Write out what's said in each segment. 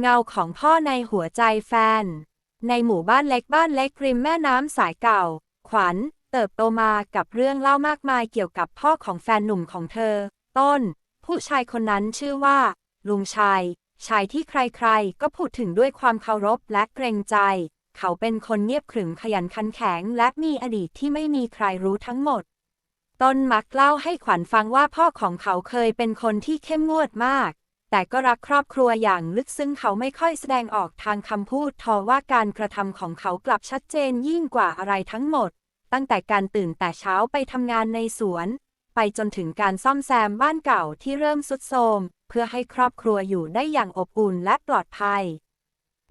เงาของพ่อในหัวใจแฟน ในหมู่บ้านเล็กบ้านเล็กริมแม่น้ำสายเก่า ขวัญ เติบโตมากับเรื่องเล่ามากมายเกี่ยวกับพ่อของแฟนหนุ่มของเธอ ต้น ผู้ชายคนนั้นชื่อว่า ลุงชัย ชายที่ใครๆ ก็พูดถึงด้วยความเคารพและเกรงใจ เขาเป็นคนเงียบขรึมขยันขันแข็ง และมีอดีตที่ไม่มีใครรู้ทั้งหมด ต้นมักเล่าให้ขวัญฟังว่าพ่อของเขาเคยเป็นคนที่เข้มงวดมาก แต่ก็รักครอบครัวอย่างลึกซึ้งเขาไม่ค่อยแสดงออกทางคำพูดทว่าการกระทำของเขากลับชัดเจนยิ่งกว่าอะไรทั้งหมด ตั้งแต่การตื่นแต่เช้าไปทำงานในสวน ไปจนถึงการซ่อมแซมบ้านเก่าที่เริ่มสุดโทรมเพื่อให้ครอบครัวอยู่ได้อย่างอบอุ่นและปลอดภัย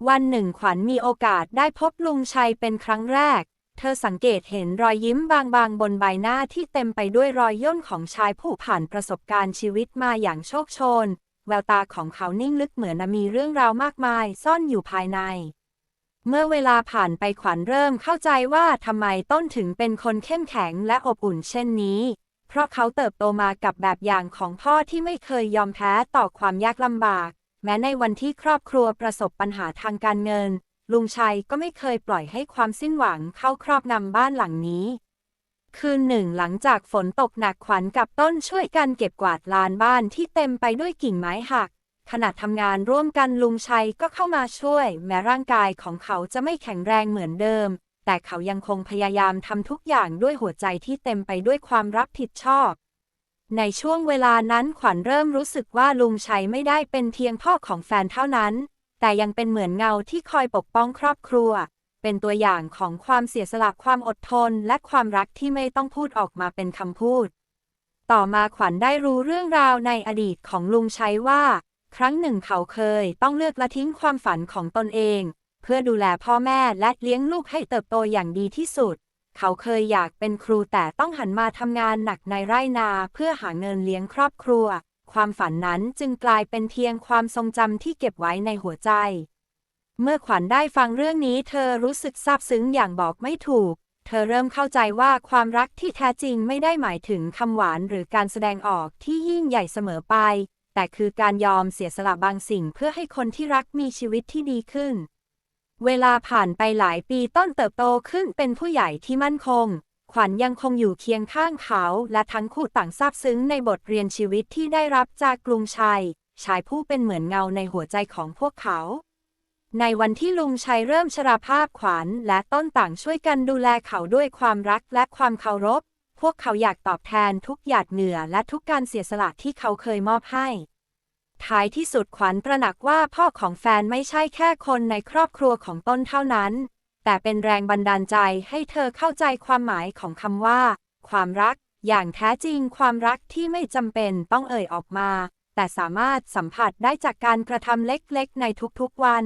วันหนึ่งขวัญมีโอกาสได้พบลุงชัยเป็นครั้งแรก เธอสังเกตเห็นรอยยิ้มบางๆ บนใบหน้าที่เต็มไปด้วยรอยย่นของชายผู้ผ่านประสบการณ์ชีวิตมาอย่างโชคโชน แววตาของเขานิ่งลึกเหมือนมีเรื่องราวมากมายซ่อนอยู่ภายใน เมื่อเวลาผ่านไปขวัญเริ่มเข้าใจว่าทำไมต้นถึงเป็นคนเข้มแข็งและอบอุ่นเช่นนี้ เพราะเขาเติบโตมากับแบบอย่างของพ่อที่ไม่เคยยอมแพ้ต่อความยากลำบาก แม้ในวันที่ครอบครัวประสบปัญหาทางการเงิน ลุงชัยก็ไม่เคยปล่อยให้ความสิ้นหวังเข้าครอบงำบ้านหลังนี้ คืนหนึ่งหลังจากฝนตกหนักขวัญกับต้นช่วยกันเก็บกวาดลานบ้านที่เต็มไปด้วยกิ่งไม้หัก ขณะทำงานร่วมกันลุงชัยก็เข้ามาช่วย แม้ร่างกายของเขาจะไม่แข็งแรงเหมือนเดิม แต่เขายังคงพยายามทำทุกอย่างด้วยหัวใจที่เต็มไปด้วยความรับผิดชอบ ในช่วงเวลานั้นขวัญเริ่มรู้สึกว่าลุงชัยไม่ได้เป็นเพียงพ่อของแฟนเท่านั้น แต่ยังเป็นเหมือนเงาที่คอยปกป้องครอบครัว เป็นตัวอย่างของความเสียสละความอดทน และความรักที่ไม่ต้องพูดออกมาเป็นคำพูด ต่อมาขวัญได้รู้เรื่องราวในอดีตของลุงชัยว่า ครั้งหนึ่งเขาเคยต้องเลือกละทิ้งความฝันของตนเอง เพื่อดูแลพ่อแม่และเลี้ยงลูกให้เติบโตอย่างดีที่สุด เขาเคยอยากเป็นครูแต่ต้องหันมาทำงานหนักในไร่นาเพื่อหาเงินเลี้ยงครอบครัว ความฝันนั้นจึงกลายเป็นเพียงความทรงจำที่เก็บไว้ในหัวใจ เมื่อขวัญได้ฟังเรื่องนี้ เธอรู้สึกซาบซึ้งอย่างบอกไม่ถูก เธอเริ่มเข้าใจว่าความรักที่แท้จริงไม่ได้หมายถึงคำหวานหรือการแสดงออกที่ยิ่งใหญ่เสมอไป แต่คือการยอมเสียสละบางสิ่งเพื่อให้คนที่รักมีชีวิตที่ดีขึ้น เวลาผ่านไปหลายปีต้นเติบโตขึ้นเป็นผู้ใหญ่ที่มั่นคง ขวัญยังคงอยู่เคียงข้างเขา และทั้งคู่ต่างซาบซึ้งในบทเรียนชีวิตที่ได้รับจากกรุงชัย ชายผู้เป็นเหมือนเงาในหัวใจของพวกเขา ในวันที่ลุงชัยเริ่มชราภาพขวัญและต้นต่างช่วยกันดูแลเขาด้วยความรักและความเคารพ พวกเขาอยากตอบแทนทุกหยาดเหงื่อและทุกการเสียสละที่เขาเคยมอบให้ ท้ายที่สุดขวัญตระหนักว่าพ่อของแฟนไม่ใช่แค่คนในครอบครัวของต้นเท่านั้น แต่เป็นแรงบันดาลใจให้เธอเข้าใจความหมายของคำว่า ความรัก อย่างแท้จริงความรักที่ไม่จำเป็นต้องเอ่ยออกมา แต่สามารถสัมผัสได้จากการกระทำเล็กๆ ในทุกๆวัน